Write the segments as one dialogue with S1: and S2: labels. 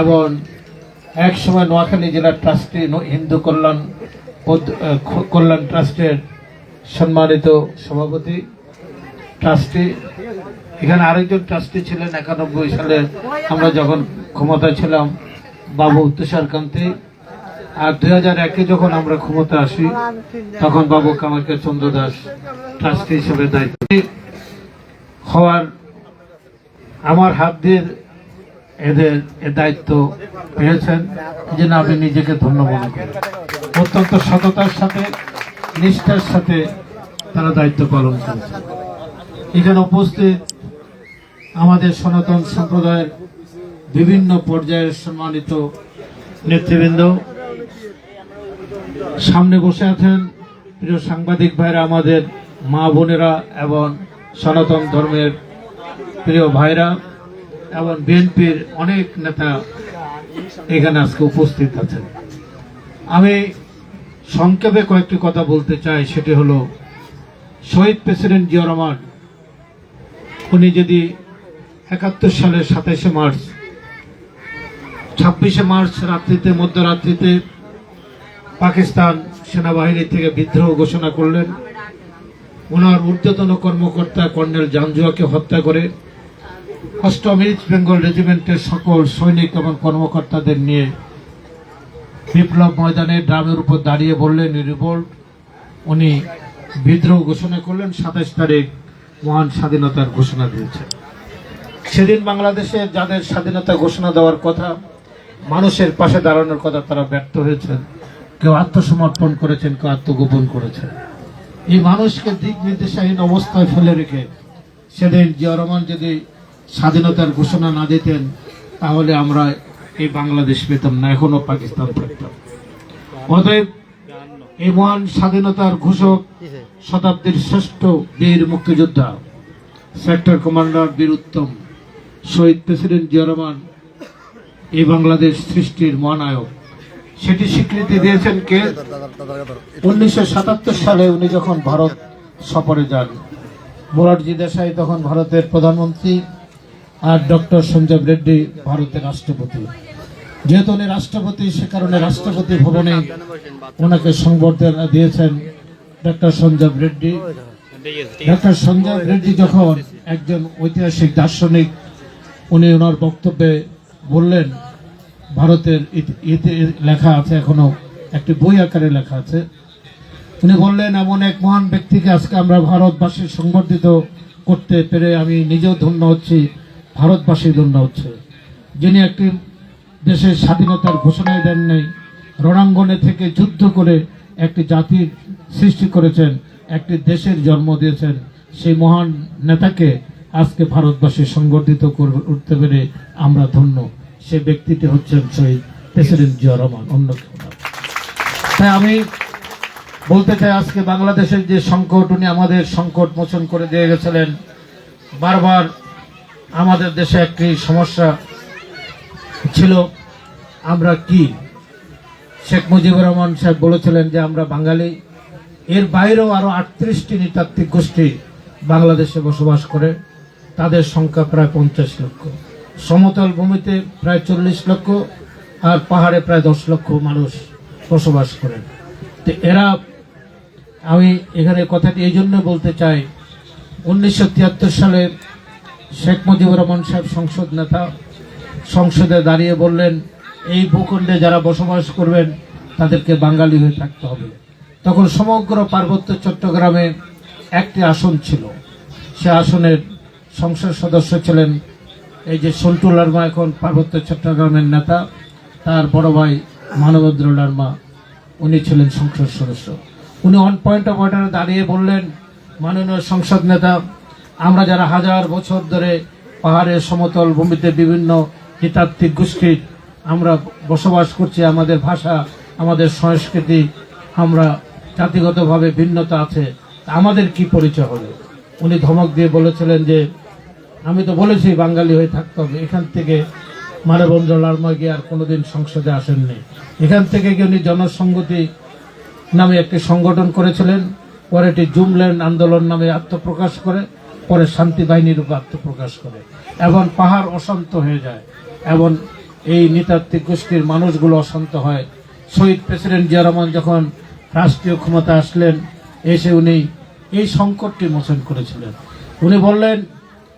S1: এবং এক সময় নোয়াখালী জেলার ট্রাস্টি হিন্দু কল্যাণ কল্যাণ ট্রাস্টের সম্মানিত সভাপতি, ট্রাস্টি। এখানে আরেকজন ট্রাস্টি ছিলেন একানব্বই সালে আমরা যখন ক্ষমতায় ছিলাম, বাবু তুষার কান্তি। আর দুই হাজার একে যখন আমরা ক্ষমতা আসি, তখন বাবু কামাখ্যা চন্দ্র দাস ট্রাস্টি হিসেবে দায়িত্ব। হওয়ার আমার হাত দিয়ে এদের এ দায়িত্ব পেয়েছেন, এই জন্য আমি নিজেকে ধন্য মনে করি অত্যন্ত সততার সাথে, নিষ্ঠার সাথে তারা দায়িত্ব পালন করেছে এখানে উপস্থিত আমাদের সনাতন সম্প্রদায়ের বিভিন্ন পর্যায়ের সম্মানিত নেতৃবৃন্দ। সামনে বসে আছেন প্রিয় সাংবাদিক ভাইরা, আমাদের মা বোনেরা এবং সনাতন ধর্মের প্রিয় ভাইরা। এবং বিএনপির অনেক নেতা এখানে আজকে উপস্থিত আছেন। আমি সংক্ষেপে কয়েকটি কথা বলতে চাই, সেটি হলো, শহীদ প্রেসিডেন্ট জিয়া রহমান, উনি যদি একাত্তর সালের সাতাশে মার্চ, ছাব্বিশে মার্চ রাত্রিতে, মধ্যরাত্রিতে পাকিস্তান সেনাবাহিনী থেকে বিদ্রোহ ঘোষণা করলেন। ওনার ঊর্ধ্বতন কর্মকর্তা কর্নেল জাঞ্জুয়াকে হত্যা করে অষ্টম ইস্ট বেঙ্গল রেজিমেন্টের সকল সৈনিক এবং কর্মকর্তাদের নিয়ে বিপ্লব ময়দানে ড্রামের উপর দাঁড়িয়ে বললেন রিভোল্ট। উনি বিদ্রোহ ঘোষণা করলেন, সাতাশ তারিখ মহান স্বাধীনতার ঘোষণা দিয়েছেন। সেদিন বাংলাদেশে যাদের স্বাধীনতা ঘোষণা দেওয়ার কথা, মানুষের পাশে দাঁড়ানোর কথা তারা ব্যর্থ হয়েছেন। কেউ আত্মসমর্পণ করেছেন, কেউ আত্মগোপন করেছেন। এই মানুষকে দিক নির্দেশাহীন অবস্থায় ফেলে রেখে সেদিন জিয়া রহমান যদি স্বাধীনতার ঘোষণা না দিতেন, তাহলে আমরা এই বাংলাদেশ পেতাম না, এখনও পাকিস্তান থাকতাম। অতএব এই মহান স্বাধীনতার ঘোষক শতাব্দীর শ্রেষ্ঠ বীর মুক্তিযোদ্ধা, সেক্টর কমান্ডার বীর উত্তম, শহীদ প্রেসিডেন্ট জিয়ারহমান এই বাংলাদেশ সৃষ্টির মহানায়ক। সেটি স্বীকৃতি দিয়েছেন কে? উনিশশো সাতাত্তর সালে উনি যখন ভারত সফরে যান, মোরারজি দেশাই তখন ভারতের প্রধানমন্ত্রী আর ডক্টর সঞ্জয় রেড্ডি ভারতের রাষ্ট্রপতি। যেহেতু উনি রাষ্ট্রপতি, সে কারণে রাষ্ট্রপতি ভবনে ওনাকে সংবর্ধনা দিয়েছেন ডক্টর সঞ্জয় রেড্ডি। ডক্টর সঞ্জয় রেড্ডি যখন একজন ঐতিহাসিক দার্শনিক, উনি ওনার বক্তব্যে বললেন, ভারতের ইতি- লেখা আছে এখনও, একটি বই আকারে লেখা আছে। উনি বললেন, এমন এক মহান ব্যক্তিকে আজকে আমরা ভারতবাসী সংবর্ধিত করতে পেরে আমি নিজেও ধন্য হচ্ছি। ভারতবাসী ধন্য হচ্ছে। যিনি একটি দেশের স্বাধীনতার ঘোষণায় দেন নাই, রণাঙ্গনে থেকে যুদ্ধ করে একটি জাতির সৃষ্টি করেছেন, একটি দেশের জন্ম দিয়েছেন, সেই মহান নেতাকে আজকে ভারতবাসী সংগঠিত করে উঠতে পেরে আমরা ধন্য। সে ব্যক্তিটি হচ্ছেন শহীদ প্রেসিডেন্ট জিয়া রহমান অন্য তাই আমি বলতে চাই, আজকে বাংলাদেশের যে সংকট, উনি আমাদের সংকট মোচন করে দিয়ে গেছিলেন, বারবার আমাদের দেশে একটি সমস্যা ছিল, আমরা কি? শেখ মুজিবুর রহমান সাহেব বলেছিলেন যে আমরা বাঙালি। এর বাইরেও আরও আটত্রিশটি নৃতাত্ত্বিক গোষ্ঠী বাংলাদেশে বসবাস করে। তাদের সংখ্যা প্রায় পঞ্চাশ লক্ষ। সমতল ভূমিতে প্রায় চল্লিশ লক্ষ আর পাহাড়ে প্রায় দশ লক্ষ মানুষ বসবাস করেন তো এরা, আমি এখানে কথাটি এই জন্য বলতে চাই, উনিশশো তিয়াত্তর সালে শেখ মুজিবুর রহমান সাহেব সংসদ নেতা, সংসদে দাঁড়িয়ে বললেন, এই ভূখণ্ডে যারা বসবাস করবেন, তাদেরকে বাঙালি হয়ে থাকতে হবে। তখন সমগ্র পার্বত্য চট্টগ্রামে একটি আসন ছিল। সে আসনের সংসদ সদস্য ছিলেন এই যে সন্টু লার্মা, এখন পার্বত্য চট্টগ্রামের নেতা। তার বড় ভাই মানবেন্দ্র লার্মা, উনি ছিলেন সংসদ সদস্য। উনি অন পয়েন্ট অফ অর্ডারে দাঁড়িয়ে বললেন, মাননীয় সংসদ নেতা আমরা যারা হাজার বছর ধরে পাহাড়ের সমতল ভূমিতে বিভিন্ন নৃতাত্ত্বিক গোষ্ঠীর আমরা বসবাস করছি, আমাদের ভাষা, আমাদের সংস্কৃতি, আমরা জাতিগতভাবে ভিন্নতা আছে আমাদের কি পরিচয় হবে উনি ধমক দিয়ে বলেছিলেন যে, আমি তো বলেছি বাঙালি হয়ে থাকতে হবে, এখান থেকে মানবন্দ্র লালমা গিয়ে আর কোনোদিন সংসদে আসেননি। এখান থেকে গিয়ে উনি জনসংগতি নামে একটি সংগঠন করেছিলেন পরে এটি জুমল্যান্ড আন্দোলন নামে আত্মপ্রকাশ করে পরে শান্তি বাহিনীর আত্মপ্রকাশ করে। এবং পাহাড় অশান্ত হয়ে যায়। এবং এই নৃতাত্ত্বিক গোষ্ঠীর মানুষগুলো অশান্ত হয়। শহীদ প্রেসিডেন্ট জিয়া রহমান যখন রাষ্ট্রীয় ক্ষমতা আসলেন, এসে উনি এই সংকটটি মোচন করেছিলেন। উনি বললেন,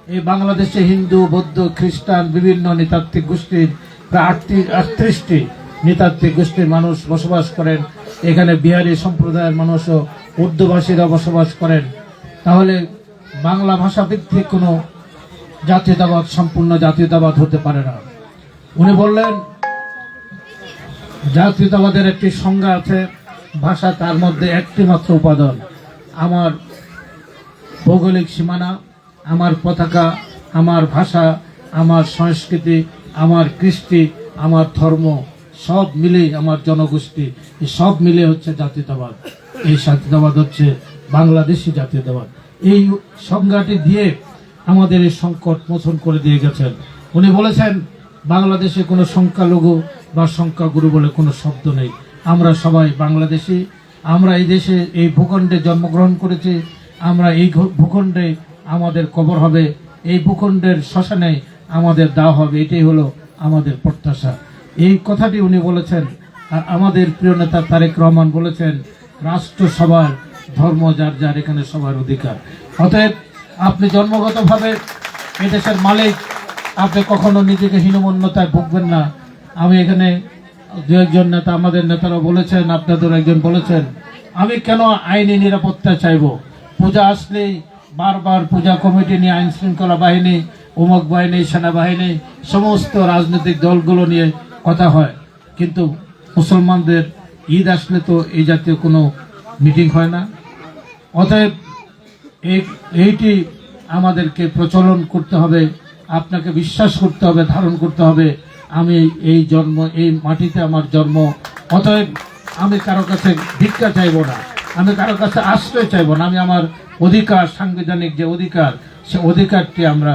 S1: এই বাংলাদেশে হিন্দু, বৌদ্ধ, খ্রিস্টান, বিভিন্ন নৃতাত্ত্বিক গোষ্ঠীর প্রায় আটত্রিশ আটত্রিশটি নৃতাত্ত্বিক গোষ্ঠীর মানুষ বসবাস করেন। এখানে বিহারি সম্প্রদায়ের মানুষও উর্দুভাষীরা বসবাস করেন। তাহলে বাংলা ভাষা ভিত্তিক কোনো জাতীয়তাবাদ, সম্পূর্ণ জাতীয়তাবাদ হতে পারে না। উনি বললেন, জাতীয়তাবাদের একটি সংজ্ঞা আছে, ভাষা তার মধ্যে একটি মাত্র উপাদান। আমার ভৌগোলিক সীমানা, আমার পতাকা, আমার ভাষা, আমার সংস্কৃতি, আমার কৃষ্টি, আমার ধর্ম, সব মিলেই আমার জনগোষ্ঠী। সব মিলে হচ্ছে জাতীয়তাবাদ। এই জাতীয়তাবাদ হচ্ছে বাংলাদেশি জাতীয়তাবাদ। এই সংজ্ঞাটি দিয়ে আমাদের এই সংকট মোচন করে দিয়ে গেছেন। উনি বলেছেন, বাংলাদেশে কোনো সংখ্যালঘু বা সংখ্যাগুরু বলে কোনো শব্দ নেই। আমরা সবাই বাংলাদেশি, আমরা এই দেশে এই ভূখণ্ডে জন্মগ্রহণ করেছি, আমরা এই ভূখণ্ডে আমাদের কবর হবে, এই ভূখণ্ডের শ্মশানে আমাদের দাও হবে, এটাই হলো আমাদের প্রত্যাশা। এই কথাটি উনি বলেছেন, আর আমাদের প্রিয় নেতা তারেক রহমান বলেছেন রাষ্ট্র সবার ধর্ম যার যার, এখানে সবার অধিকার। অতএব আপনি জন্মগতভাবে এদেশের মালিক, আপনি কখনো নিজেকে হীনমন্যতায় ভুগবেন না। আমি এখানে দু একজন নেতা, আমাদের নেতারা বলেছেন আপনাদের একজন বলেছেন, আমি কেন আইনি নিরাপত্তা চাইব? পূজা আসলেই বারবার পূজা কমিটি নিয়ে আইন শৃঙ্খলা বাহিনী অমুক বাহিনী, সেনাবাহিনী, সমস্ত রাজনৈতিক দলগুলো নিয়ে কথা হয়। কিন্তু মুসলমানদের ঈদ আসলে তো এই জাতীয় কোনো মিটিং হয় না। অতএব এই এইটি আমাদেরকে প্রচলন করতে হবে, আপনাকে বিশ্বাস করতে হবে, ধারণ করতে হবে। আমি এই জন্ম, এই মাটিতে আমার জন্ম। অতএব আমি কারও কাছে ভিক্ষা চাইব না, আমি কারও কাছে আশ্রয় চাইব না, আমি আমার অধিকার, সাংবিধানিক যে অধিকার, সে অধিকারটি আমরা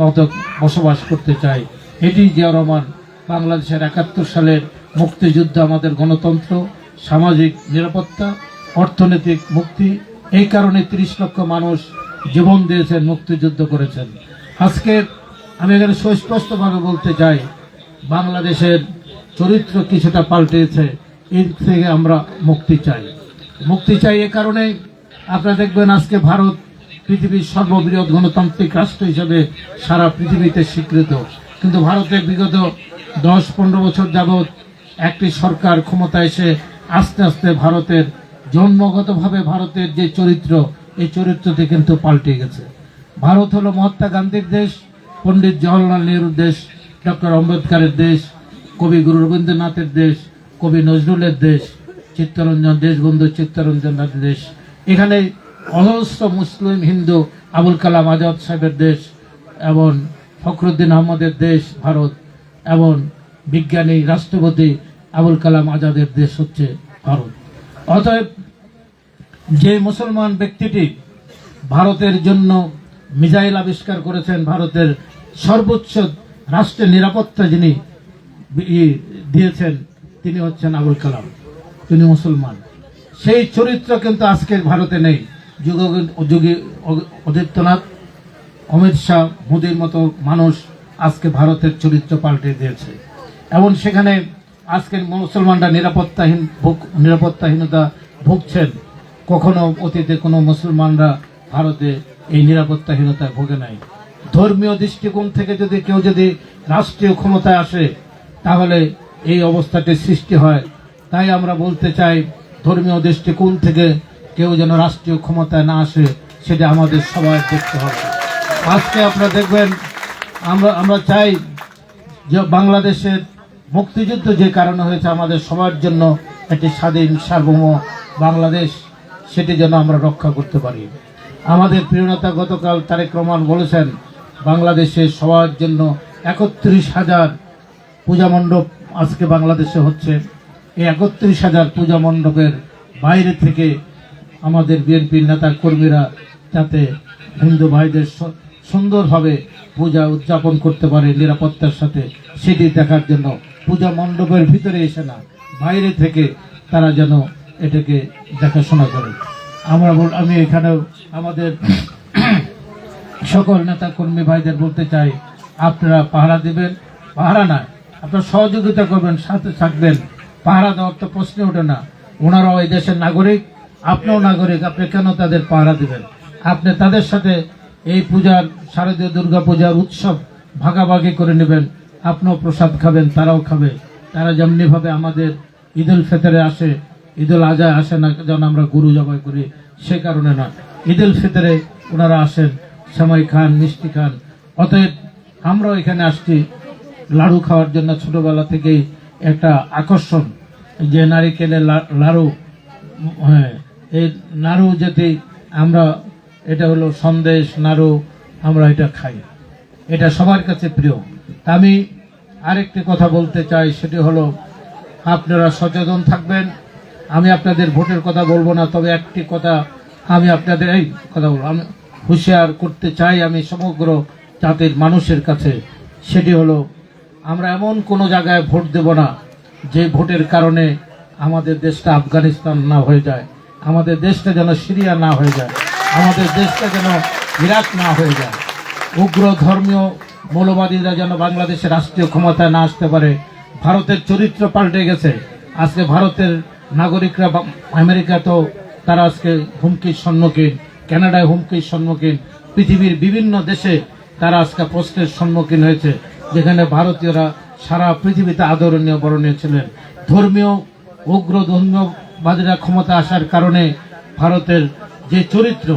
S1: মতো বসবাস করতে চাই। এটি জিয়া রহমান বাংলাদেশের একাত্তর সালের মুক্তিযুদ্ধ আমাদের গণতন্ত্র, সামাজিক নিরাপত্তা, অর্থনৈতিক মুক্তি এই কারণে তিরিশ লক্ষ মানুষ জীবন দিয়েছেন, মুক্তিযুদ্ধ করেছেন। আজকে আমি এখানে সুস্পষ্টভাবে বলতে চাই, বাংলাদেশের চরিত্র কিছুটা পাল্টেছে, এর থেকে আমরা মুক্তি চাই। মুক্তি চাই এ কারণে আপনারা দেখবেন আজকে ভারত পৃথিবীর সর্ববৃহৎ গণতান্ত্রিক রাষ্ট্র হিসেবে সারা পৃথিবীতে স্বীকৃত। কিন্তু ভারতের বিগত দশ পনেরো বছর যাবৎ একটি সরকার ক্ষমতা এসে আস্তে আস্তে ভারতের জন্মগতভাবে ভারতের যে চরিত্র, এই চরিত্রটি কিন্তু পাল্টে গেছে। ভারত হলো মহাত্মা গান্ধীর দেশ, পণ্ডিত জওয়াহরলাল নেহরুর দেশ, ডক্টর আম্বেদকরের দেশ, কবি গুরু রবীন্দ্রনাথের দেশ, কবি নজরুলের দেশ, চিত্তরঞ্জন দেশবন্ধু চিত্তরঞ্জনের দেশ। এখানে অজস্র মুসলিম, হিন্দু, আবুল কালাম আজাদ সাহেবের দেশ এবং ফখরুদ্দিন আহমদের দেশ ভারত এবং বিজ্ঞানী, রাষ্ট্রপতি আবুল কালাম আজাদের দেশ হচ্ছে ভারত। অতএব যে মুসলমান ব্যক্তিটি ভারতের জন্য মিজাইল আবিষ্কার করেছেন, ভারতের সর্বোচ্চ রাষ্ট্রের নিরাপত্তা যিনি দিয়েছেন, তিনি হচ্ছেন আবুল কালাম। তিনি মুসলমান। সেই চরিত্র কিন্তু আজকের ভারতে নেই। যুগ যোগী আদিত্যনাথ অমিত শাহ, মোদীর মতো মানুষ আজকে ভারতের চরিত্র পাল্টে দিয়েছে। এবং সেখানে আজকের মুসলমানরা নিরাপত্তাহীন নিরাপত্তাহীনতা ভুগছেন। কখনো অতীতে কোনো মুসলমানরা ভারতে এই নিরাপত্তাহীনতায় ভোগে নাই। ধর্মীয় দৃষ্টিকোণ থেকে যদি কেউ যদি রাষ্ট্রীয় ক্ষমতায় আসে, তাহলে এই অবস্থাটি সৃষ্টি হয়। তাই আমরা বলতে চাই, ধর্মীয় দৃষ্টিকোণ থেকে কেউ যেন রাষ্ট্রীয় ক্ষমতায় না আসে, সেটা আমাদের সবাই দেখতে হবে। আজকে আপনারা দেখবেন, আমরা আমরা চাই যে বাংলাদেশের মুক্তিযুদ্ধ যে কারণে হয়েছে আমাদের সবার জন্য একটি স্বাধীন, সার্বভৌম বাংলাদেশ, সেটি যেন আমরা রক্ষা করতে পারি। আমাদের প্রিয়নেতা গতকাল তারেক রহমান বলেছেন, বাংলাদেশে সবার জন্য একত্রিশ হাজার পূজা মণ্ডপ আজকে বাংলাদেশে হচ্ছে। এই একত্রিশ হাজার পূজা মণ্ডপের বাইরে থেকে আমাদের বিএনপির নেতা কর্মীরা যাতে হিন্দু ভাইদের সুন্দরভাবে পূজা উদযাপন করতে পারে নিরাপত্তার সাথে, সেটি দেখার জন্য পূজা মণ্ডপের ভিতরে এসে না, বাইরে থেকে তারা যেন এটাকে দেখাশোনা করে। আমরা আমি এখানেও আমাদের সকল নেতা কর্মী ভাইদের বলতে চাই, আপনারা পাহারা দিবেন, পাহারা না, আপনার সহযোগিতা করবেন, সাথে থাকবেন। পাহারা দেওয়ার তো প্রশ্নে ওঠে না। ওনারাও এই দেশের নাগরিক, আপনিও নাগরিক, আপনি কেন তাদের পাহারা দিবেন? আপনি তাদের সাথে এই পূজার শারদীয় দুর্গা পূজার উৎসব ভাগাভাগি করে নেবেন। আপনিও প্রসাদ খাবেন, তারাও খাবে। তারা যেমনিভাবে আমাদের ঈদ উল ফিতরে আসে ঈদ উল আজহায় আসে না যেন আমরা গরু জবাই করি, সে কারণে না। ঈদ উল ফিতরে ওনারা আসেন, সেমাই খান, মিষ্টি খান। অতএব আমরাও এখানে আসছি, লাড়ু খাওয়ার জন্য ছোটবেলা থেকেই একটা আকর্ষণ। যে নারিকেলের লাড়ু হ্যাঁ এই নাড়ু যেতে আমরা, এটা হলো সন্দেশ নাড়ু, আমরা এটা খাই। এটা সবার কাছে প্রিয়। আমি আরেকটি কথা বলতে চাই, সেটি হলো, আপনারা সচেতন থাকবেন। আমি আপনাদের ভোটের কথা বলব না, তবে একটি কথা আমি আপনাদের, এই কথা বলব, আমি হুঁশিয়ার করতে চাই আমি সমগ্র জাতির মানুষের কাছে, সেটি হলো, আমরা এমন কোনো জায়গায় ভোট দেব না, যে ভোটের কারণে আমাদের দেশটা আফগানিস্তান না হয়ে যায়, আমাদের দেশটা যেন সিরিয়া না হয়ে যায়, আমাদের দেশটা যেন ইরাক না হয়ে যায়। উগ্র ধর্মীয় মৌলবাদীরা যেন বাংলাদেশের রাষ্ট্রীয় ক্ষমতায় না আসতে পারে। ভারতের চরিত্র পাল্টে গেছে। আজকে ভারতের নাগরিকরা আমেরিকা তো তারা আজকে হুমকির সম্মুখীন, কানাডায় হুমকির সম্মুখীন, পৃথিবীর বিভিন্ন দেশে তারা আজকে প্রশ্নের সম্মুখীন হয়েছে, যেখানে ভারতীয়রা সারা পৃথিবীতে আদরণীয়, বরণীয় ছিলেন। ধর্মীয় উগ্র ধর্মীয়বাদীরা ক্ষমতা আসার কারণে ভারতের যে চরিত্র,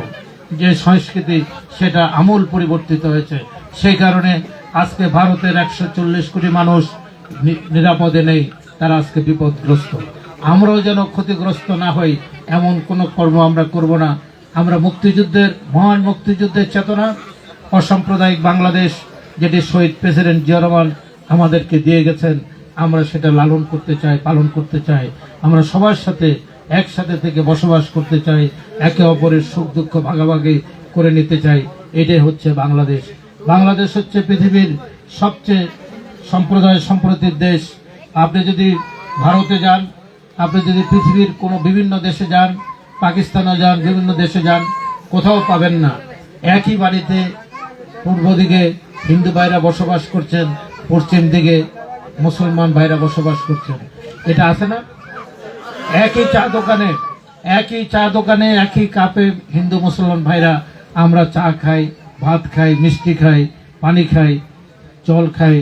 S1: যে সংস্কৃতি, সেটা আমূল পরিবর্তিত হয়েছে। সেই কারণে আজকে ভারতের একশো চল্লিশ কোটি মানুষ নিরাপদে নেই, তারা আজকে বিপদগ্রস্ত। আমরাও যেন ক্ষতিগ্রস্ত না হই, এমন কোনো কর্ম আমরা করব না। আমরা মুক্তিযুদ্ধের, মহান মুক্তিযুদ্ধের চেতনা, অসাম্প্রদায়িক বাংলাদেশ, যেটি শহীদ প্রেসিডেন্ট জিয়া রহমান আমাদেরকে দিয়ে গেছেন, আমরা সেটা লালন করতে চাই, পালন করতে চাই। আমরা সবার সাথে একসাথে থেকে বসবাস করতে চাই, একে অপরের সুখ দুঃখ ভাগাভাগি করে নিতে চাই, এটাই হচ্ছে বাংলাদেশ। বাংলাদেশ হচ্ছে পৃথিবীর সবচেয়ে সম্প্রদায় সম্প্রতির দেশ। আপনি যদি ভারতে যান, আপনি যদি পৃথিবীর কোনো বিভিন্ন দেশে যান পাকিস্তানে যান, বিভিন্ন দেশে যান, কোথাও পাবেন না। একই বাড়িতে পূর্ব দিকে হিন্দু ভাইরা বসবাস করছেন, পশ্চিম দিকে মুসলমান ভাইরা বসবাস করছেন। এটা আছে না? একই চা দোকানে, একই চা দোকানে, একই কাপে হিন্দু মুসলমান ভাইরা আমরা চা খাই। ভাত খাই, মিষ্টি খাই, পানি খাই, জল খাই,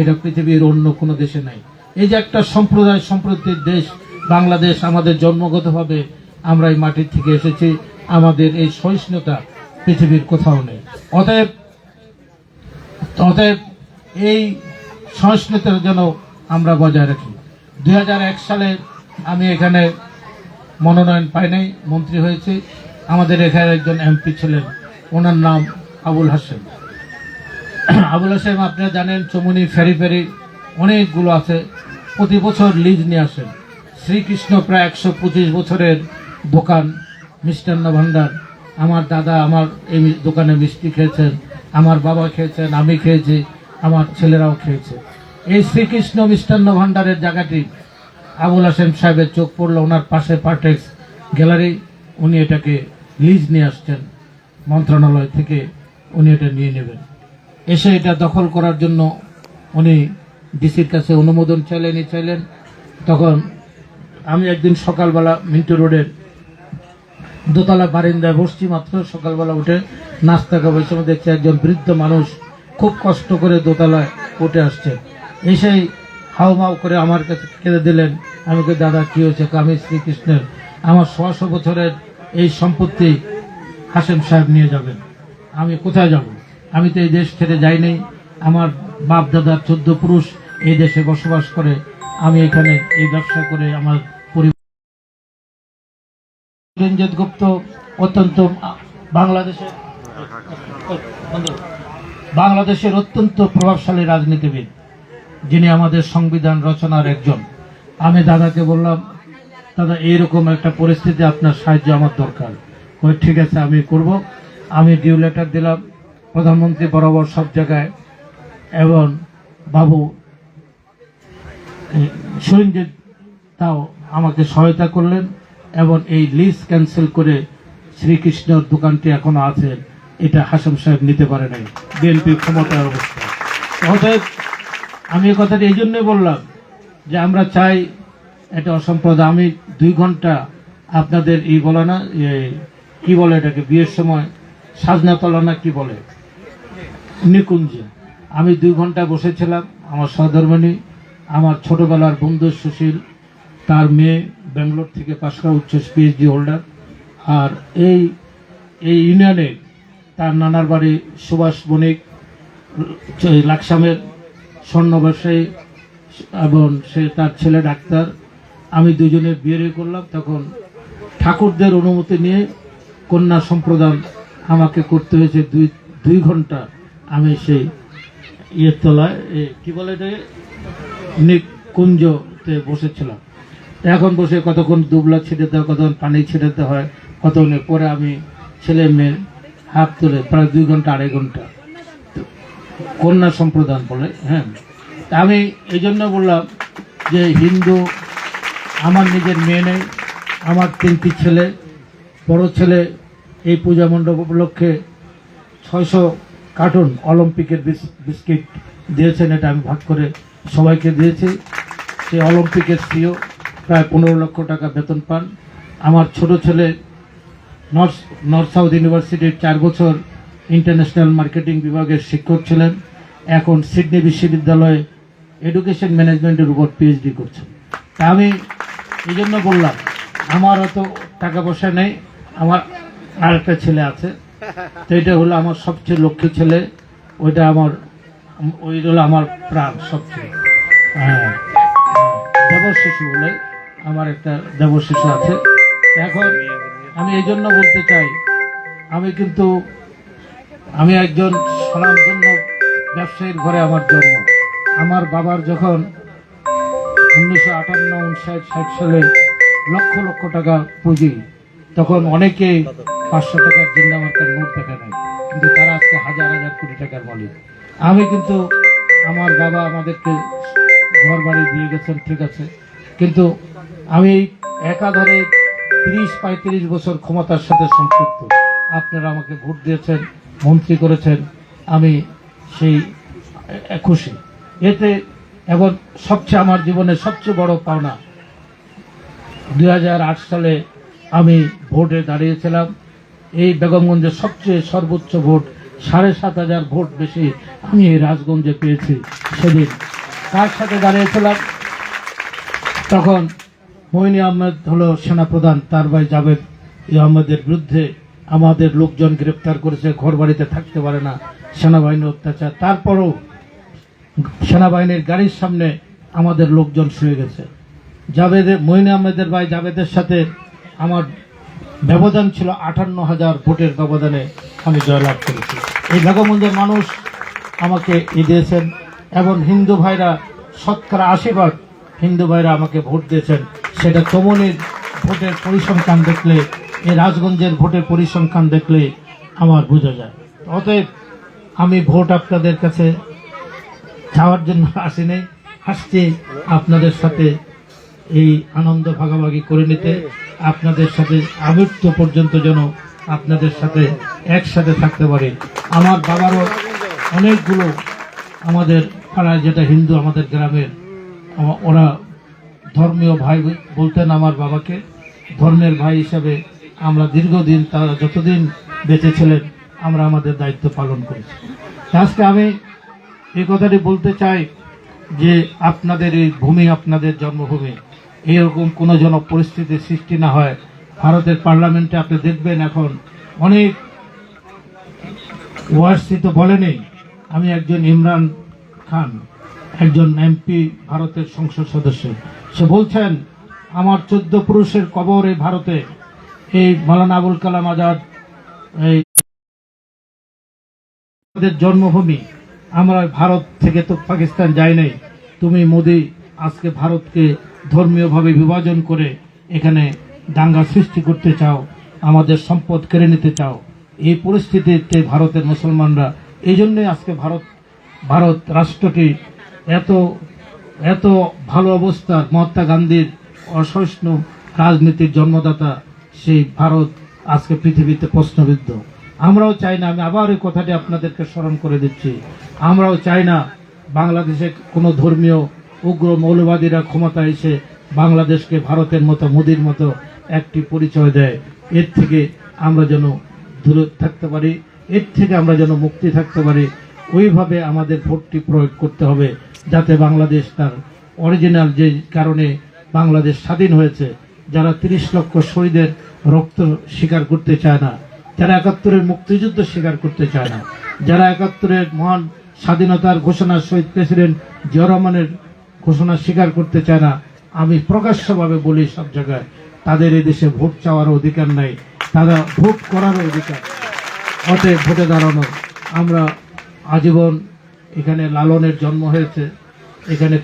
S1: এটা পৃথিবীর অন্য কোনো দেশে নাই। এই যে একটা সম্প্রদায়, সম্প্রতির দেশ, বাংলাদেশ আমাদের জন্মগতভাবে আমরা এই মাটির থেকে এসেছি, আমাদের এই সহিষ্ণুতা পৃথিবীর কোথাও নেই। অতএব অতএব এই সহিষ্ণুতার যেন আমরা বজায় রাখি। দুই হাজার এক সালে আমি এখানে মনোনয়ন পাই নাই মন্ত্রী হয়েছি। আমাদের এখানে একজন এমপি ছিলেন, ওনার নাম আবুল হাসেম। আবুল হাসেম, আপনারা জানেন চমুনি ফেরি ফেরি অনেকগুলো আছে। প্রতি বছর লিজ নিয়ে আসেন। শ্রীকৃষ্ণ প্রায় একশো পঁচিশ বছরের দোকান, মিষ্টান্ন ভাণ্ডার আমার দাদা আমার এই দোকানে মিষ্টি খেয়েছেন, আমার বাবা খেয়েছেন, আমি খেয়েছি, আমার ছেলেরাও খেয়েছে। এই শ্রীকৃষ্ণ মিষ্টান্ন ভাণ্ডারের জায়গাটি আবুল হাসেম সাহেবের চোখ পড়ল, ওনার পাশে পার্টেক্স গ্যালারি। উনি এটাকে লিজ নিয়ে আসছেন মন্ত্রণালয় থেকে। উনি এটা নিয়ে নেবেন। এসে এটা দখল করার জন্য উনি ডিসির কাছে অনুমোদন চাইলেন চাইলেন। তখন আমি একদিন সকালবেলা মিন্টু রোডের দোতলা বারিন্দায় বসছি মাত্র, সকালবেলা উঠে নাস্তা খাব এই সময় দেখছি একজন বৃদ্ধ মানুষ খুব কষ্ট করে দোতলায় উঠে আসছে। এসেই হাউমাউ করে আমার কাছে কেঁদে দিলেন, আমি কে দাদা, কী হয়েছে? আমি শ্রীকৃষ্ণের। আমার ছশো বছরের এই সম্পত্তি হাসেম সাহেব নিয়ে যাবেন। আমি কোথায় যাব? আমি তো এই দেশ ছেড়ে যাইনি। আমার বাপ দাদার চোদ্দ পুরুষ এই দেশে বসবাস করে। আমি এখানে এই ব্যবসা করে আমার পরিবার গুপ্ত অত্যন্ত বাংলাদেশের বাংলাদেশের অত্যন্ত প্রভাবশালী রাজনীতিবিদ। যিনি আমাদের সংবিধান রচনার একজন। আমি দাদাকে বললাম, দাদা, এইরকম একটা পরিস্থিতি আপনার সাহায্য আমার দরকার। ঠিক আছে, আমি করব। আমি ডিউ লেটার দিলাম প্রধানমন্ত্রী বরাবর সব জায়গায় এবং বাবু সুরঞ্জিত তাও আমাকে সহায়তা করলেন এবং এই লিজ ক্যান্সেল করে শ্রীকৃষ্ণর দোকানটি এখনও আছে এটা হাসম সাহেব নিতে পারে নাই। বিএনপি ক্ষমতার অবস্থা। অতএব আমি এই কথাটা এই জন্যই বললাম যে আমরা চাই এটা অসম্প্রদায় আমি দুই ঘণ্টা আপনাদের এই বলে না এ, কি বলে এটাকে বিয়ের সময় সাজনা তলা না কি বলে? নিকুঞ্জে। আমি দুই ঘণ্টা বসেছিলাম, আমার সহধর্মিনী, আমার ছোটবেলার বন্ধু সুশীল, তার মেয়ে, ব্যাঙ্গালোর থেকে পাশ করা উচ্চ পিএইচডি হোল্ডার আর এই এই ইউনিয়নে তার নানার বাড়ি সুভাষ বণিক লাকসামের স্বর্ণ ব্যবসায়ী এবং সে তার ছেলে ডাক্তার। আমি দুজনে বিয়ে করলাম, তখন ঠাকুরদের অনুমতি নিয়ে কন্যা সম্প্রদান আমাকে করতে হয়েছে দুই দুই ঘণ্টা। আমি সেই ইয়ের তলায় কি বলে এটাকে? নিকুঞ্জতে বসেছিলাম। এখন বসে কতক্ষণ দুবলা ছিটাতে হয় কতক্ষণ পানি ছিটাতে হয়, কতক্ষণ পরে আমি ছেলে মেয়ে হাত তুলে প্রায় দুই ঘণ্টা, আড়াই ঘণ্টা কন্যা সম্প্রদান বলে হ্যাঁ। আমি এই জন্য বললাম যে হিন্দু, আমার নিজের মেয়ে নেই, আমার তিনটি ছেলে, বড় ছেলে এই পূজা মণ্ডপ উপলক্ষে ছয়শো কার্টুন অলিম্পিকের বিস্কিট দিয়েছেন, এটা আমি ভাগ করে সবাইকে দিয়েছি। সে অলিম্পিকের সিও প্রায় পনেরো লক্ষ টাকা বেতন পান। আমার ছোট ছেলে নর্থ নর্থ সাউথ ইউনিভার্সিটির চার বছর ইন্টারন্যাশনাল মার্কেটিং বিভাগের শিক্ষক ছিলেন। এখন সিডনি বিশ্ববিদ্যালয়ে এডুকেশন ম্যানেজমেন্টের উপর পিএইচডি করছেন। তা আমি এই জন্য বললাম, আমার অত টাকা পয়সা নেই। আমার আর একটা ছেলে আছে। তো এটা হলো আমার সবচেয়ে লক্ষ্মী ছেলে। ওইটা আমার, ওই হলো আমার প্রাণ সবচেয়ে। হ্যাঁ দেবর শিশু বলে আমার একটা দেবর শিশু আছে। এখন আমি এই জন্য বলতে চাই, আমি কিন্তু, আমি একজন জন্য ব্যবসায়ীর ঘরে আমার জন্ম। আমার বাবার যখন উনিশশো আটান্ন উনষাট ষাট সালে লক্ষ লক্ষ টাকা পুঁজি, তখন অনেকেই পাঁচশো টাকার জিন্দা মার্কার নোট দেখা নেয় কিন্তু তারা আজকে হাজার হাজার কোটি টাকার মালিক। আমি কিন্তু আমার বাবা আমাদেরকে ঘর বাড়ি দিয়ে গেছেন, ঠিক আছে। কিন্তু আমি একাধারে তিরিশ, পঁয়ত্রিশ বছর ক্ষমতার সাথে সম্পৃক্ত। আপনারা আমাকে ভোট দিয়েছেন, মন্ত্রী করেছেন, আমি সেই খুশি এতে এবং সবচেয়ে আমার জীবনের সবচেয়ে বড় পাওনা দু হাজার আট সালে আমি ভোটে দাঁড়িয়েছিলাম। এই বেগমগঞ্জের সবচেয়ে সর্বোচ্চ ভোট, সাড়ে সাত হাজার ভোট বেশি আমি এই রাজগঞ্জে পেয়েছি সেদিন। তার সাথে দাঁড়িয়েছিলাম তখন মইনি আহমেদ হলো সেনাপ্রধান, তার ভাই জাভেদ আহমেদের বিরুদ্ধে আমাদের লোকজন গ্রেপ্তার করেছে ঘর বাড়িতে থাকতে পারে না সেনাবাহিনীর অত্যাচার। তারপরও সেনাবাহিনীর গাড়ির সামনে আমাদের লোকজন শুয়ে গেছে। জাভেদের মইন আহমেদের ভাই জাভেদের সাথে আমার ব্যবধান ছিল আটান্ন হাজার ভোটের ব্যবধানে আমি জয়লাভ করেছি। এই বেগমগঞ্জের মানুষ আমাকে ই দিয়েছেন এবং হিন্দু ভাইরা, শতকরা আশি ভাগ হিন্দু ভাইরা আমাকে ভোট দিয়েছেন। সেটা তমনির ভোটের পরিসংখ্যান দেখলে এই রাজগঞ্জের ভোটের পরিসংখ্যান দেখলে আমার বোঝা যায়। অতএব আমি ভোট আপনাদের কাছে যাওয়ার জন্য আসিনি, আসছি আপনাদের সাথে এই আনন্দ ভাগাভাগি করে নিতে আপনাদের সাথে আমৃত্যু পর্যন্ত যেন আপনাদের সাথে একসাথে থাকতে পারে। আমার বাবারও অনেকগুলো আমাদের পাড়ায় যেটা হিন্দু আমাদের গ্রামের ওরা ধর্মীয় ভাই বলতেন আমার বাবাকে। ধর্মের ভাই হিসাবে আমরা দীর্ঘদিন তারা যতদিন বেঁচে ছিলেন, আমরা আমাদের দায়িত্ব পালন করেছি। আজকে আমি এই কথাটি বলতে চাই যে আপনাদের এই ভূমি, আপনাদের জন্মভূমি এরকম কোনো যেন পরিস্থিতির সৃষ্টি না হয়। ভারতের পার্লামেন্টে আপনি দেখবেন এখন অনেক ওয়ার্সি তো বলেনি, আমি একজন ইমরান খান, একজন এমপি ভারতের সংসদ সদস্য। সে বলছেন, আমার চোদ্দ পুরুষের কবর এই ভারতে। এই মালানা আবুল কালাম আজাদ, এই আমাদের জন্মভূমি, আমরা ভারত থেকে তো পাকিস্তান যাই নাই। তুমি মোদি, আজকে ভারতকে ধর্মীয়ভাবে বিভাজন করে এখানে দাঙ্গা সৃষ্টি করতে চাও, আমাদের সম্পদ কেড়ে নিতে চাও, এই পরিস্থিতিতে ভারতের মুসলমানরা, এই জন্যই আজকে ভারত ভারত রাষ্ট্রটি এত এত ভালো অবস্থা মহাত্মা গান্ধীর অসহিষ্ণু রাজনীতির জন্মদাতা, সেই ভারত আজকে পৃথিবীতে প্রশ্নবিদ্ধ। আমরাও চাই না, আমি আবার এই কথাটি আপনাদেরকে স্মরণ করে দিচ্ছি, আমরাও চাই না বাংলাদেশে কোনো ধর্মীয় উগ্র মৌলবাদীরা ক্ষমতা এসে বাংলাদেশকে ভারতের মতো, মোদির মতো একটি পরিচয় দেয়। এর থেকে আমরা যেন দূরে থাকতে পারি, এর থেকে আমরা যেন মুক্তি থাকতে পারি, ওইভাবে আমাদের ভোটটি প্রয়োগ করতে হবে যাতে বাংলাদেশ তার অরিজিনাল যে কারণে বাংলাদেশ স্বাধীন হয়েছে, যারা তিরিশ লক্ষ শহীদের রক্ত স্বীকার করতে চায় না, যারা একাত্তরের মুক্তিযুদ্ধ স্বীকার করতে চায় না, যারা একাত্তরের মহান স্বাধীনতার ঘোষণা শহীদ প্রেসিডেন্ট জিয়া রহমানের ঘোষণা স্বীকার করতে চায় না। আমি প্রকাশ্যভাবে বলি সব জায়গায়, তাদের এদেশে ভোট চাওয়ার অধিকার নাই, তারা ভোট করার অধিকার। অতএব ভোটে দাঁড়ানো। আমরা আজীবন এখানে লালনের জন্ম হয়েছে। এখানে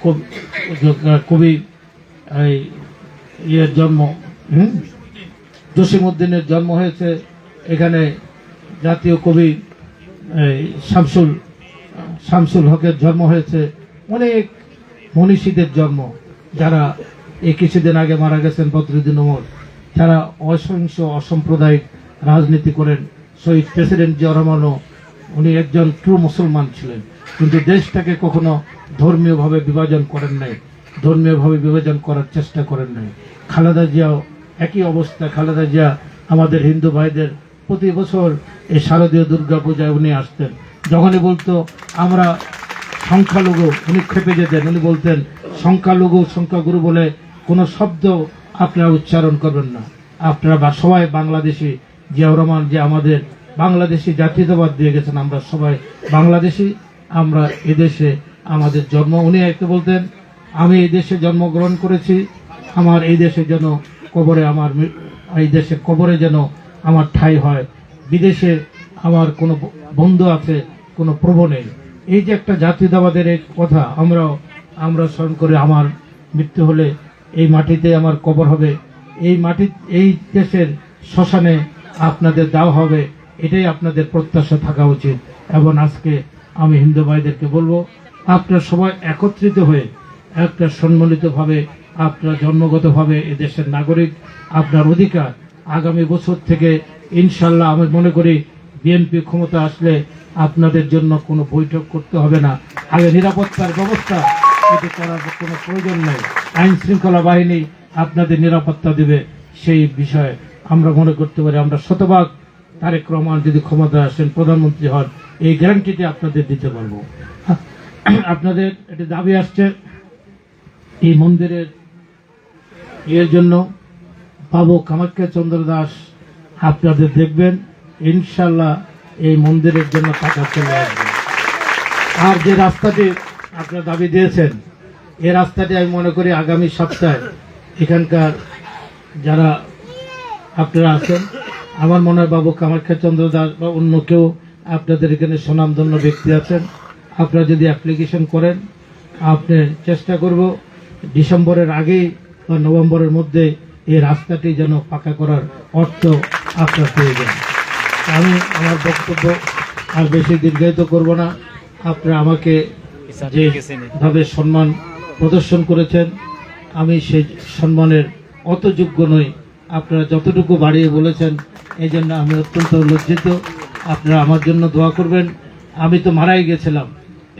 S1: কবি এই ইয়ের জন্ম, হুম? জসিমউদ্দিনের জন্ম হয়েছে। এখানে জাতীয় কবি শামসুল শামসুল হকের জন্ম হয়েছে। অনেক মনীষীদের জন্ম, যারা এই কিছুদিন আগে মারা গেছেন বদরুদ্দিন ওমর, যারা অসহিংস, অসাম্প্রদায়িক রাজনীতি করেন, শহীদ প্রেসিডেন্ট জিয়া রহমানও উনি একজন ট্রু মুসলমান ছিলেন। কিন্তু দেশটাকে কখনো ধর্মীয়ভাবে বিভাজন করেন নাই, ধর্মীয়ভাবে বিভাজন করার চেষ্টা করেন নাই। খালেদা জিয়াও একই অবস্থা। খালেদা জিয়া আমাদের হিন্দু ভাইদের প্রতি বছর এই শারদীয় দুর্গা পূজায় উনি আসতেন। যখনই বলতো, আমরা সংখ্যালঘু উনি খেপে যেতেন, উনি বলতেন, সংখ্যালঘু, সংখ্যাগুরু বলে কোনো শব্দ আপনারা উচ্চারণ করবেন না। আপনারা বা, সবাই বাংলাদেশি। জিয়াউর রহমান যে আমাদের বাংলাদেশি জাতীয়তাবাদ দিয়ে গেছেন, আমরা সবাই বাংলাদেশি। আমরা এদেশে আমাদের জন্ম। উনি একটু বলতেন, আমি এই দেশে জন্মগ্রহণ করেছি। আমার এই দেশে যেন কবরে আমার এই দেশে কবরে যেন আমার ঠাই হয়। বিদেশে আমার কোনো বন্ধু আছে, কোনো প্রভু নেই। এই যে একটা জাতীয়তাবাদের এই কথা, আমরাও আমরা স্মরণ করে, আমার মৃত্যু হলে এই মাটিতে আমার কবর হবে। এই মাটি, এই দেশের শ্মশানে আপনাদের দেওয়া হবে। এটাই আপনাদের প্রত্যাশা থাকা উচিত। এবং আজকে আমি হিন্দু ভাইদেরকে বলব, আপনারা সবাই একত্রিত হয়ে একটা সম্মিলিতভাবে আপনার জন্মগতভাবে এ দেশের নাগরিক, আপনার অধিকার আগামী বছর থেকে ইনশাল্লাহ আমি মনে করি বিএনপি ক্ষমতা আসলে আপনাদের জন্য কোনো বৈঠক করতে হবে না। আগে নিরাপত্তার ব্যবস্থা এটি করার কোনো প্রয়োজন নেই, আইন শৃঙ্খলা বাহিনী আপনাদের নিরাপত্তা দেবে সেই বিষয়ে আমরা মনে করতে পারি, আমরা শতভাগ তারেক রহমান যদি ক্ষমতা আসেন, প্রধানমন্ত্রী হন, এই গ্যারান্টিটি আপনাদের দিতে পারব। আপনাদের একটি দাবি আসছে, এই মন্দিরের এর জন্য বাবু কামাখ্যা চন্দ্র দাস আপনাদের দেখবেন। ইনশাল্লাহ এই মন্দিরের জন্য টাকা চলে আসবে। আর যে রাস্তাটি আপনার দাবি দিয়েছেন এই রাস্তাটি আমি মনে করি আগামী সপ্তাহে এখানকার যারা আপনারা আছেন, আমার মনে হয় বাবু কামাখ্যা চন্দ্র দাস বা অন্য কেউ আপনাদের এখানে সুনামধন্য ব্যক্তি আছেন, আপনারা যদি অ্যাপ্লিকেশন করেন, আপনি চেষ্টা করব ডিসেম্বরের আগেই বা নভেম্বরের মধ্যে এই রাস্তাটি যেন পাকা করার অর্থ আপনার পেয়ে যান আমি আমার বক্তব্য আর বেশি দীর্ঘায়িত করব না। আপনারা আমাকে যে ভাবে সম্মান প্রদর্শন করেছেন, আমি সেই সম্মানের অত যোগ্য নই। আপনারা যতটুকু বাড়িয়ে বলেছেন, এই জন্য আমি অত্যন্ত লজ্জিত। আপনারা আমার জন্য দোয়া করবেন। আমি তো মারাই গেছিলাম।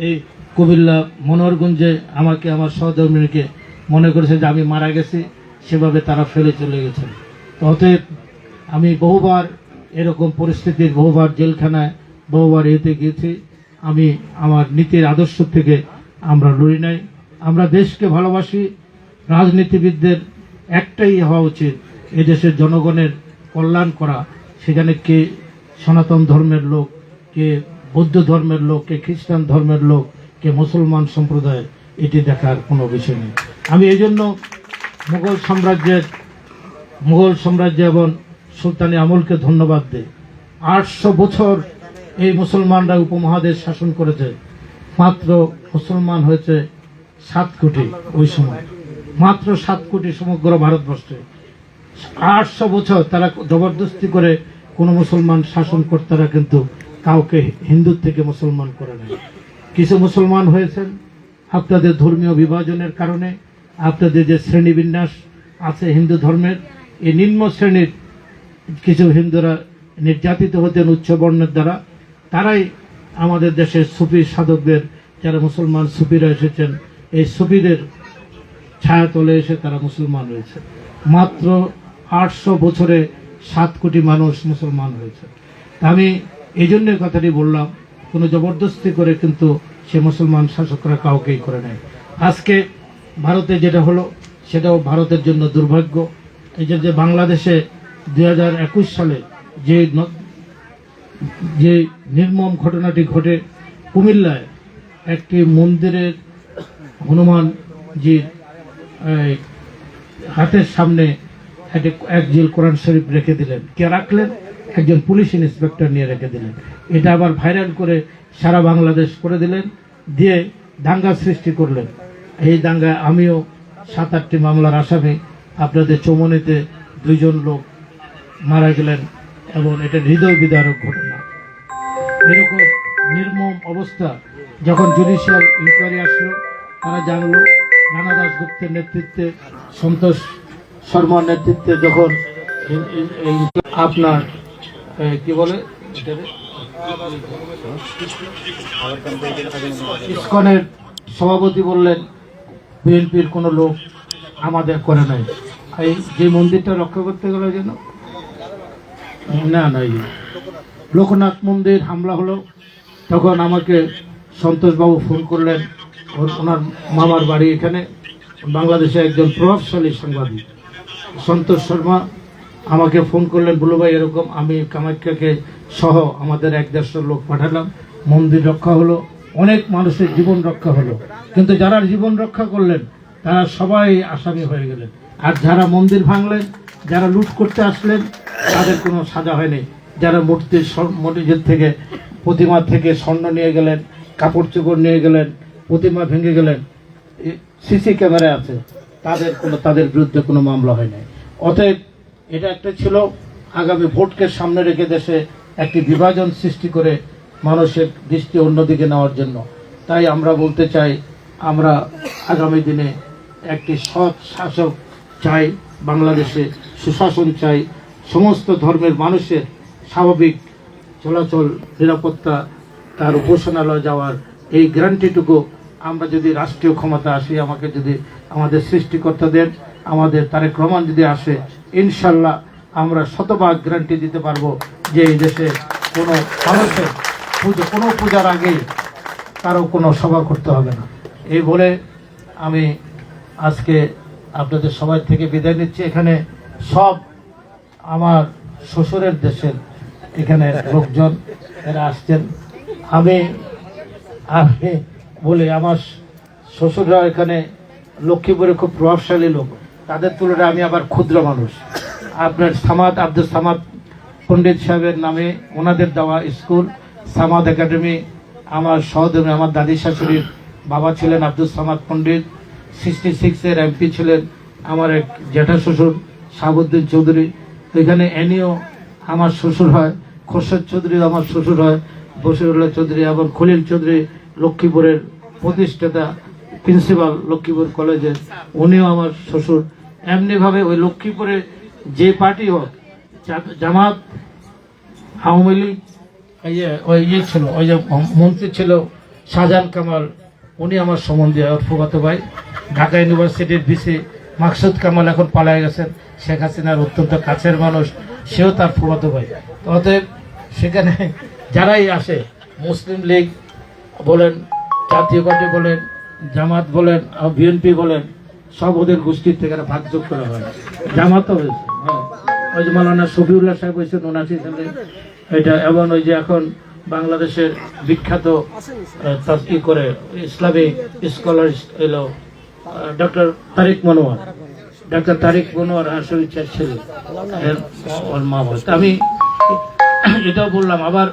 S1: এই কুমিল্লা মনোহরগঞ্জে আমাকে আমার সহধর্মীকে মনে করেছে যে আমি মারা গেছি। সেভাবে তারা ফেলে চলে গেছেন। অতএব আমি বহুবার এরকম পরিস্থিতির বহুবার জেলখানায়, বহুবার এতে গিয়েছি। আমি আমার নীতির আদর্শ থেকে আমরা লড়ি নাই। আমরা দেশকে ভালোবাসি, রাজনীতিবিদদের একটাই হওয়া উচিত, এদেশের জনগণের কল্যাণ করা। সেখানে কে সনাতন ধর্মের লোক, কে বৌদ্ধ ধর্মের লোক, কে খ্রিস্টান ধর্মের লোক, কে মুসলমান সম্প্রদায় এটি দেখার কোনো বিষয় নেই। আমি এই জন্য মুঘল সাম্রাজ্যের, মুঘল সাম্রাজ্য এবং সুলতানি আমলকে ধন্যবাদ দেই আটশো বছর এই মুসলমানরা উপমহাদেশ শাসন করেছে। মাত্র মুসলমান হয়েছে সাত কোটি ওই সময়। মাত্র সাত কোটি সমগ্র ভারতবর্ষে। আটশো বছর তারা জবরদস্তি করে কোনো মুসলমান শাসন কর্তারা কিন্তু কাউকে হিন্দু থেকে মুসলমান করে নেয় কিছু মুসলমান হয়েছেন আপনাদের ধর্মীয় বিভাজনের কারণে, আপনাদের যে শ্রেণীবিন্যাস আছে হিন্দু ধর্মের, এই নিম্ন শ্রেণির কিছু হিন্দুরা নির্যাতিত হতেন উচ্চ বর্ণের দ্বারা। তারাই আমাদের দেশের সুফি সাধকদের, যারা মুসলমান সুফিরা এসেছেন, এই সুফিদের ছায়া তলে এসে তারা মুসলমান হয়েছে। মাত্র আটশো বছরে সাত কোটি মানুষ মুসলমান হয়েছে। আমি এই জন্য কথাটি বললাম, কোনো জবরদস্তি করে কিন্তু সে মুসলমান শাসকরা কাউকেই করে নেয় আজকে ভারতে যেটা হলো, সেটাও ভারতের জন্য দুর্ভাগ্য। এই যে বাংলাদেশে দুই হাজার একুশ সালে যে যে নির্মম ঘটনাটি ঘটে কুমিল্লায়, একটি মন্দিরের হনুমানজির হাতের সামনে একটি এক জিল কোরআন শরীফ রেখে দিলেন। কে রাখলেন? একজন পুলিশ ইন্সপেক্টর নিয়ে রেখে দিলেন। এটা আবার ভাইরাল করে সারা বাংলাদেশ করে দিলেন, দিয়ে দাঙ্গা সৃষ্টি করলেন। এই দাঙ্গায় আমিও সাত আটটি মামলার আসামি। আপনাদের চৌমনিতে দুইজন লোক মারা গেলেন এবং এটা হৃদয় বিদারক ঘটনা। এরকম নির্মম অবস্থা যখন জুডিশিয়াল ইনকোয়ারি আসলো, তারা জানলো রানা দাসগুপ্তের নেতৃত্বে, সন্তোষ শর্মার নেতৃত্বে যখন আপনার কি বলে? ইস্কনের সভাপতি বললেন, বিএনপির কোনো লোক আমাদের করে নাই। এই যে মন্দিরটা রক্ষা করতে গেল যেন না না লোকনাথ মন্দির হামলা হলো, তখন আমাকে সন্তোষবাবু ফোন করলেন ওনার মামার বাড়ি এখানে। বাংলাদেশে একজন প্রভাবশালী সাংবাদিক, সন্তোষ শর্মা, আমাকে ফোন করলেন বলু ভাই, এরকম আমি কামাখ্যাকে সহ আমাদের এক দেড়শো লোক পাঠালাম, মন্দির রক্ষা হলো, অনেক মানুষের জীবন রক্ষা হলো। কিন্তু যারা জীবন রক্ষা করলেন, তারা সবাই আসামি হয়ে গেলেন। আর যারা মন্দির ভাঙলেন, যারা লুট করতে আসলেন তাদের কোনো সাজা হয়নি। যারা মূর্তির মসজিদ থেকে প্রতিমা থেকে স্বর্ণ নিয়ে গেলেন, কাপড় চোপড় নিয়ে গেলেন, প্রতিমা ভেঙে গেলেন সিসি ক্যামেরা আছে। তাদের কোনো তাদের বিরুদ্ধে কোনো মামলা হয় নাই অতএব এটা একটা ছিল আগামী ভোটকে সামনে রেখে দেশে একটি বিভাজন সৃষ্টি করে মানুষের দৃষ্টি অন্যদিকে নেওয়ার জন্য। তাই আমরা বলতে চাই, আমরা আগামী দিনে একটি সৎ শাসক চাই, বাংলাদেশে সুশাসন চাই সমস্ত ধর্মের মানুষের স্বাভাবিক চলাচল, নিরাপত্তা তার উপাসনালয় যাওয়ার এই গ্যারান্টিটুকু আমরা যদি রাষ্ট্রীয় ক্ষমতা আসি, আমাকে যদি আমাদের সৃষ্টিকর্তা দেন, আমাদের তারেক রহমান যদি আসে, ইনশাল্লাহ আমরা শতভাগ গ্যারান্টি দিতে পারব যে এই দেশে কোনো মানুষের পুজো, কোনো পূজার আগেই কারও কোনো সভা করতে হবে না। এই বলে আমি আজকে আপনাদের সবাই থেকে বিদায় নিচ্ছি। এখানে সব আমার শ্বশুরের দেশের এখানে লোকজন এরা আসছেন। আমি আমি বলি আমার শ্বশুররা এখানে লক্ষ্মীপুরে খুব প্রভাবশালী লোক। তাদের তুলনায় আমি আবার ক্ষুদ্র মানুষ। আপনার সামাদ, আব্দুল সামাদ পণ্ডিত সাহেবের নামে ওনাদের দেওয়া স্কুল, সামাদ একাডেমি, আমার সহধর্মী আমার দাদি শাশুড়ির বাবা ছিলেন আব্দুল সামাদ পণ্ডিত সিক্সটি সিক্সের এমপি ছিলেন আমার এক জ্যাঠা শ্বশুর, শাহাবুদ্দিন চৌধুরী। এখানে এনিও আমার শ্বশুর হয়, খোরশেদ চৌধুরী আমার শ্বশুর হয় বসিরুল্লাহ চৌধুরী, আবার খলিল চৌধুরী লক্ষ্মীপুরের প্রতিষ্ঠাতা, প্রিন্সিপাল লক্ষ্মীপুর কলেজের, উনিও আমার শ্বশুর। এমনিভাবে ওই লক্ষ্মীপুরে যে পার্টি হোক জামাত, আওয়ামী লীগ, এই যে, ওই ইয়ে ছিল, ওই যে মন্ত্রী ছিল শাহজাহান কামাল, উনি আমার সম্বন্ধে ওর ফুফাতো ভাই, ঢাকা ইউনিভার্সিটির ভিসি মাকসুদ কামাল এখন পালায় গেছেন। শেখ হাসিনার অত্যন্ত কাছের মানুষ, সেও তার ফুফাতো ভাই অতএব সেখানে যারাই আসে, মুসলিম লীগ বলেন জাতীয় পার্টি বলেন, জামাত বলেন বিএনপি বলেন, সব ওদের গোষ্ঠীর থেকে ভাগযোগ করা হয়। জামাতও হয়েছে হ্যাঁ। ওই যে মালানা শফিউল্লাহ সাহেব হয়েছেন উনাশি সালে এটা এবং ওই যে এখন বাংলাদেশের বিখ্যাত ই করে, ইসলামিক স্কলার এলো ডক্টর তারিক মনোয়ার। ডক্টর তারিক মনোয়ার আসল ইচ্ছা ছিল ওর মা বলতে আমি এটাও বললাম আবার